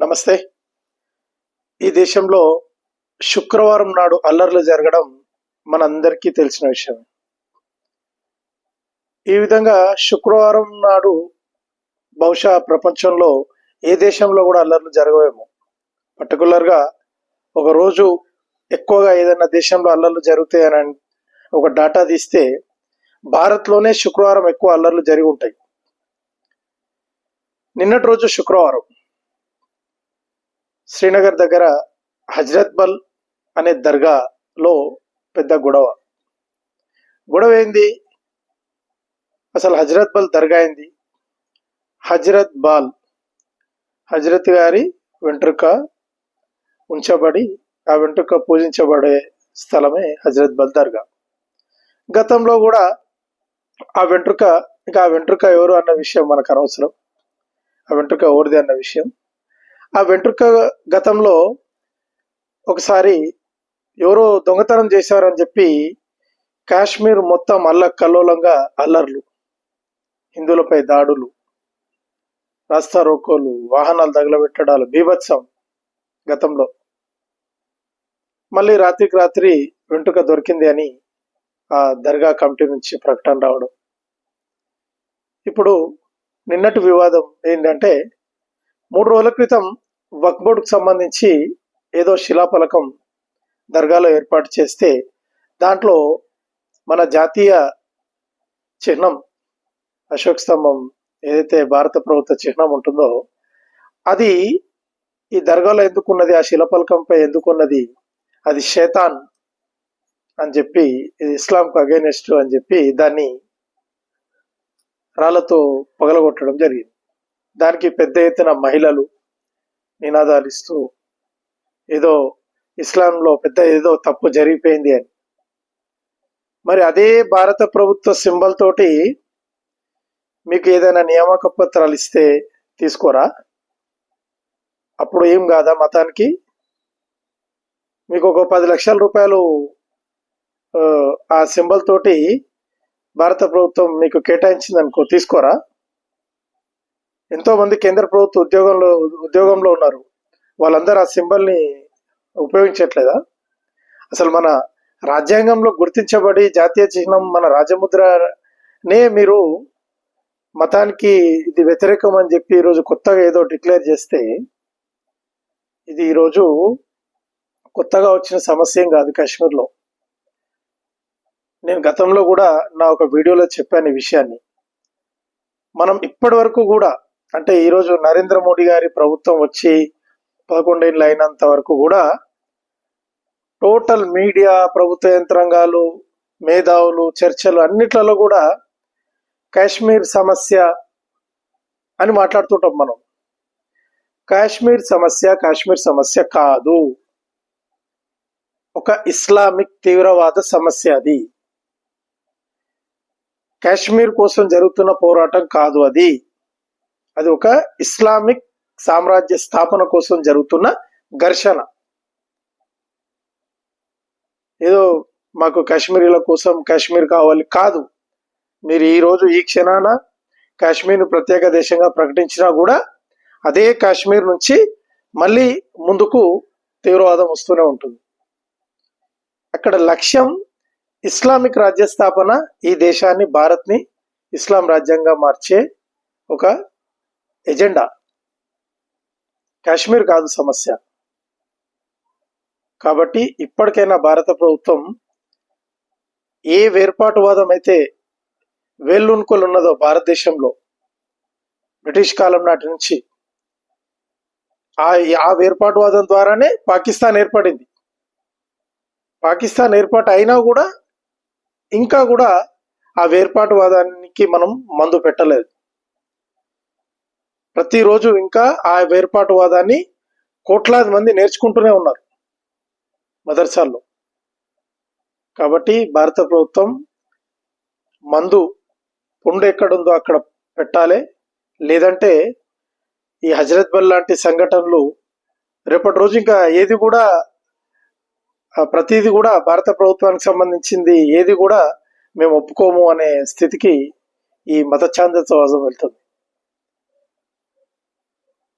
నమస్తే. ఈ దేశంలో శుక్రవారం నాడు అల్లర్లు జరగడం మనందరికీ తెలిసిన విషయం. ఈ విధంగా శుక్రవారం నాడు బహుశా ప్రపంచంలో ఏ దేశంలో కూడా అల్లర్లు జరగవేమో. పర్టికులర్గా ఒక రోజు ఎక్కువగా ఏదైనా దేశంలో అల్లర్లు జరుగుతాయని ఒక డాటా తీస్తే భారత్లోనే శుక్రవారం ఎక్కువ అల్లర్లు జరిగి ఉంటాయి. నిన్నటి రోజు శుక్రవారం. శ్రీనగర్ దగ్గర హజ్రత్ బల్ అనే దర్గాలో పెద్ద గొడవ. గొడవ ఏంది? అసలు హజ్రత్ బల్ దర్గా ఏంది? హజ్రత్ బాల్. హజ్రత్ గారి వెంట్రుక ఉంచబడి ఆ వెంట్రుక పూజించబడే స్థలమే హజ్రత్ బల్ దర్గా. గతంలో కూడా ఆ వెంట్రుక ఇంకా ఆ వెంట్రుక ఎవరు అన్న విషయం మనకు అనవసరం. ఆ వెంట్రుక ఎవరిది అన్న విషయం? ఆ వెంట్రుక గతంలో ఒకసారి ఎవరో దొంగతనం చేశారని చెప్పి కాశ్మీర్ మొత్తం అల్ల కల్లోలంగా అల్లర్లు హిందువులపై దాడులు రాస్తా రోకోలు వాహనాలు తగలబెట్టడాలు బీభత్సం గతంలో. మళ్ళీ రాత్రికి రాత్రి వెంట్రుక దొరికింది అని ఆ దర్గా కమిటీ నుంచి ప్రకటన రావడం. ఇప్పుడు నిన్నటి వివాదం ఏంటంటే మూడు రోజుల క్రితం వక్ బోర్డుకు సంబంధించి ఏదో శిలాఫలకం దర్గాలో ఏర్పాటు చేస్తే దాంట్లో మన జాతీయ చిహ్నం అశోక్ స్తంభం ఏదైతే భారత ప్రభుత్వ చిహ్నం ఉంటుందో అది ఈ దర్గాలో ఎందుకున్నది ఆ శిలపలకంపై ఎందుకున్నది అది శేతాన్ అని చెప్పి ఇది ఇస్లాంకు అగైనెస్ట్ అని చెప్పి దాన్ని రాళ్ళతో పగలగొట్టడం జరిగింది. దానికి పెద్ద ఎత్తున మహిళలు నినాదాలు ఇస్తూ ఏదో ఇస్లాంలో పెద్ద ఏదో తప్పు జరిగిపోయింది అని. మరి అదే భారత ప్రభుత్వ సింబల్ తోటి మీకు ఏదైనా నియామక పత్రాలు ఇస్తే తీసుకోరా? అప్పుడు ఏం కాదా మతానికి? మీకు ఒక పది లక్షల రూపాయలు ఆ, సింబల్ తోటి భారత ప్రభుత్వం మీకు కేటాయించింది అనుకో తీసుకోరా? ఎంతో మంది కేంద్ర ప్రభుత్వ ఉద్యోగంలో ఉద్యోగంలో ఉన్నారు. వాళ్ళందరూ ఆ సింబల్ని ఉపయోగించట్లేదా? అసలు మన రాజ్యాంగంలో గుర్తించబడి జాతీయ చిహ్నం మన రాజముద్రనే మీరు మతానికి ఇది వ్యతిరేకం అని చెప్పి ఈరోజు కొత్తగా ఏదో డిక్లేర్ చేస్తే ఇది ఈరోజు కొత్తగా వచ్చిన సమస్య ఏం కాదు కాశ్మీర్లో. నేను గతంలో కూడా నా ఒక వీడియోలో చెప్పాను ఈ విషయాన్ని. మనం ఇప్పటి వరకు కూడా అంటే ఈరోజు నరేంద్ర మోడీ గారి ప్రభుత్వం వచ్చి పదకొండేళ్ళు అయినంత వరకు కూడా టోటల్ మీడియా ప్రభుత్వ యంత్రాంగాలు మేధావులు చర్చలు అన్నిట్లలో కూడా కాశ్మీర్ సమస్య అని మాట్లాడుతుంటాం మనం. కాశ్మీర్ సమస్య కాశ్మీర్ సమస్య కాదు. ఒక ఇస్లామిక్ తీవ్రవాద సమస్య అది. కాశ్మీర్ కోసం జరుగుతున్న పోరాటం కాదు అది. అది ఒక ఇస్లామిక్ సామ్రాజ్య స్థాపన కోసం జరుగుతున్న ఘర్షణ. ఏదో మాకు కాశ్మీరీల కోసం కాశ్మీర్ కావాలి కాదు. మీరు ఈరోజు ఈ క్షణాన కాశ్మీర్ ప్రత్యేక దేశంగా ప్రకటించినా కూడా అదే కాశ్మీర్ నుంచి మళ్ళీ ముందుకు తీవ్రవాదం వస్తూనే ఉంటుంది. అక్కడ లక్ష్యం ఇస్లామిక్ రాజ్య స్థాపన ఈ దేశాన్ని భారత్ని ఇస్లాం రాజ్యంగా మార్చే ఒక ఎజెండా? కాశ్మీర్ కాదు సమస్య. కాబట్టి ఇప్పటికైనా భారత ప్రభుత్వం ఏ వేర్పాటువాదం అయితే వేళ్ళునుకోలు ఉన్నదో భారతదేశంలో బ్రిటిష్ కాలం నాటి నుంచి ఆ ఆ వేర్పాటువాదం ద్వారానే పాకిస్తాన్ ఏర్పడింది. పాకిస్తాన్ ఏర్పాటు అయినా కూడా ఇంకా కూడా ఆ వేర్పాటువాదానికి మనం మందు పెట్టలేదు. ప్రతిరోజు ఇంకా ఆ వేర్పాటువాదాన్ని కోట్లాది మంది నేర్చుకుంటూనే ఉన్నారు మదర్సాల్లో. కాబట్టి భారత ప్రభుత్వం మందు పుండు ఎక్కడుందో అక్కడ పెట్టాలి. లేదంటే ఈ హజరత్ బల్ లాంటి సంఘటనలు రేపటి రోజు ఇంకా ఏది కూడా ప్రతిది కూడా భారత ప్రభుత్వానికి సంబంధించింది ఏది కూడా మేము ఒప్పుకోము అనే స్థితికి ఈ మత ఛాందసవాదం వెళ్తుంది.